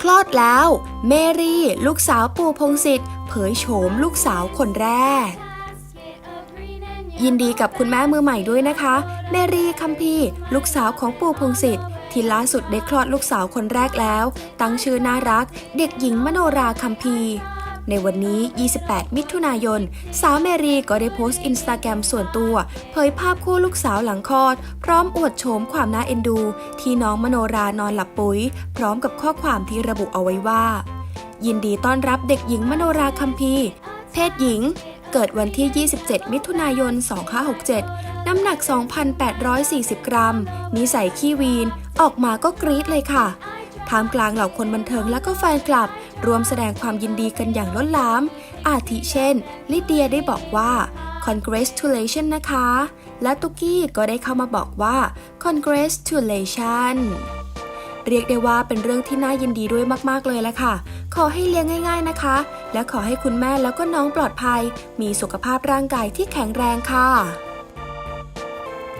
คลอดแล้ว เมรี่ ลูกสาวปู่พงศิษฐ์เผยโฉมลูกสาวคนแรก ยินดีกับคุณแม่มือใหม่ด้วยนะคะ เมรี่คัมพีลูกสาวของปู่พงศิษฐ์ที่ล่าสุดได้คลอดลูกสาวคนแรกแล้ว ตั้งชื่อน่ารัก เด็กหญิงมโนราคัมพี ในวันนี้ 28 มิถุนายน สาวเมรีก็ได้โพสต์อินสตาแกรมส่วนตัว เผยภาพคู่ลูกสาวหลังคลอด พร้อมอวดโฉมความน่าเอ็นดู ที่น้องมโนรานอนหลับปุ๋ย พร้อมกับข้อความที่ระบุเอาไว้ว่า ยินดีต้อนรับเด็กหญิงมโนราคัมพีเพศหญิง เกิดวันที่ 27 มิถุนายน 2567 น้ำหนัก 2,840 กรัม นิสัยขี้วีน ออกมาก็กรี๊ดเลยค่ะ ท่ามกลางเหล่าคนบันเทิงและก็แฟนคลับรวมแสดงความยินดีกันอย่างล้นหลาม อาทิเช่น ลิเดียได้บอกว่า congratulation นะคะ และตุกกี้ก็ได้เข้ามาบอกว่า congratulation เรียกได้ว่าเป็นเรื่องที่น่ายินดีด้วยมากๆเลยละค่ะ ขอให้เลี้ยงง่ายๆนะคะ และขอให้คุณแม่แล้วก็น้องปลอดภัย มีสุขภาพร่างกายที่แข็งแรงค่ะ